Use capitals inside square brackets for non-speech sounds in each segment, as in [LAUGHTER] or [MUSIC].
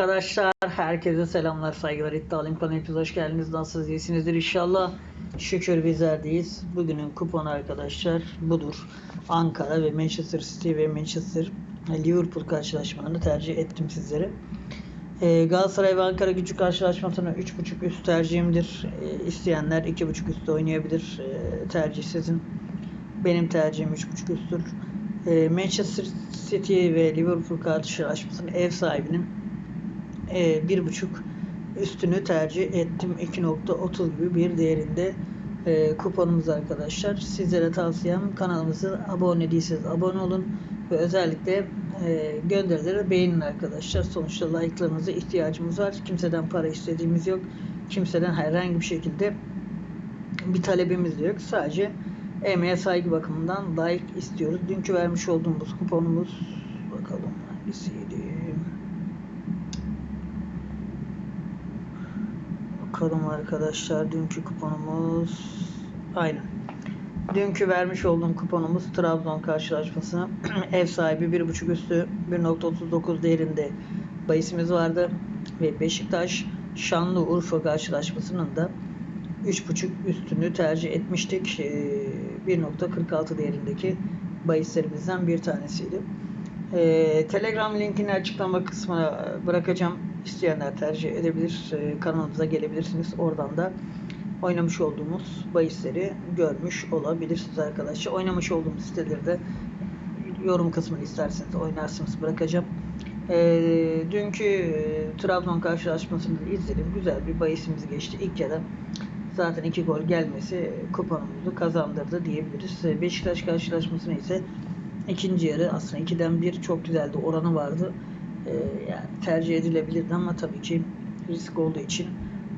Arkadaşlar herkese selamlar saygılar. İddialıyım kanalımıza hoş geldiniz. Nasılsınız? İyisinizdir inşallah. Şükür bizlerdeyiz. Bugünün kuponu arkadaşlar budur. Ankara ve Manchester City ve Manchester Liverpool karşılaşmalarını tercih ettim sizlere. Ee, Galatasaray ve Ankara gücü karşılaşmasına 3.5 üst tercihimdir. Ee, isteyenler 2.5 üstte oynayabilir. Ee, tercih sizin. Benim tercihim 3.5 üsttür. Ee, Manchester City ve Liverpool karşılaşmasının ev sahibinin e, bir buçuk üstünü tercih ettim. 2.30 gibi bir değerinde e, kuponumuz arkadaşlar. Sizlere tavsiyem kanalımızı abone değilseniz abone olun ve özellikle e, gönderileri beğenin arkadaşlar. Sonuçta like'larınıza ihtiyacımız var. Kimseden para istediğimiz yok. Kimseden herhangi bir şekilde bir talebimiz yok. Sadece emeğe saygı bakımından like istiyoruz. Dünkü vermiş olduğumuz kuponumuz bakalım hangisiydi? Bakalım arkadaşlar dünkü kuponumuz aynen. Dünkü vermiş olduğum kuponumuz Trabzon karşılaşması. [CLEARS THROAT] Ev sahibi 1.5 üstü 1.39 değerinde bahisimiz vardı. Ve Beşiktaş Şanlıurfa karşılaşmasının da 3.5 üstünü tercih etmiştik. 1.46 değerindeki bahislerimizden bir tanesiydi. Telegram linkini açıklama kısmına bırakacağım isteyenler tercih edebilir. E, kanalımıza gelebilirsiniz. Oradan da oynamış olduğumuz bahisleri görmüş olabilirsiniz arkadaşlar. Oynamış olduğumuz siteleri de yorum kısmını isterseniz oynarsınız bırakacağım. E, dünkü e, Trabzon karşılaşmasını izledim. Güzel bir bahisimiz geçti. İlk yarı zaten iki gol gelmesi kuponumuzu kazandırdı diyebiliriz. E, Beşiktaş karşılaşmasını ise ikinci yarı aslında ikiden bir çok güzeldi. Oranı vardı e, yani tercih edilebilirdi ama tabii ki risk olduğu için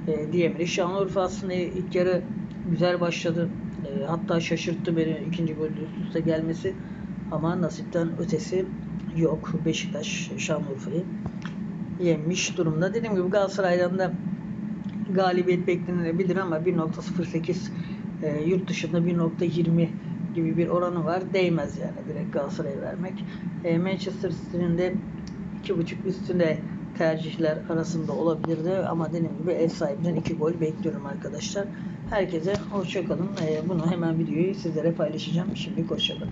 e, diyemeyiz. Şanlıurfa aslında ilk yarı güzel başladı. E, hatta şaşırttı beni ikinci golü üst üste gelmesi. Ama nasipten ötesi yok. Beşiktaş Şanlıurfa'yı yenmiş durumda. Dediğim gibi Galatasaray'dan da galibiyet beklenebilir ama 1.08 e, yurt dışında 1.20 gibi bir oranı var. Değmez yani direkt Galatasaray'a vermek. E, Manchester City'nin de 2.5 üstüne tercihler arasında olabilirdi ama dediğim gibi ev sahibinden 2 gol bekliyorum arkadaşlar. Herkese hoşçakalın. Ee, bunu hemen videoyu sizlere paylaşacağım. Şimdi hoşçakalın.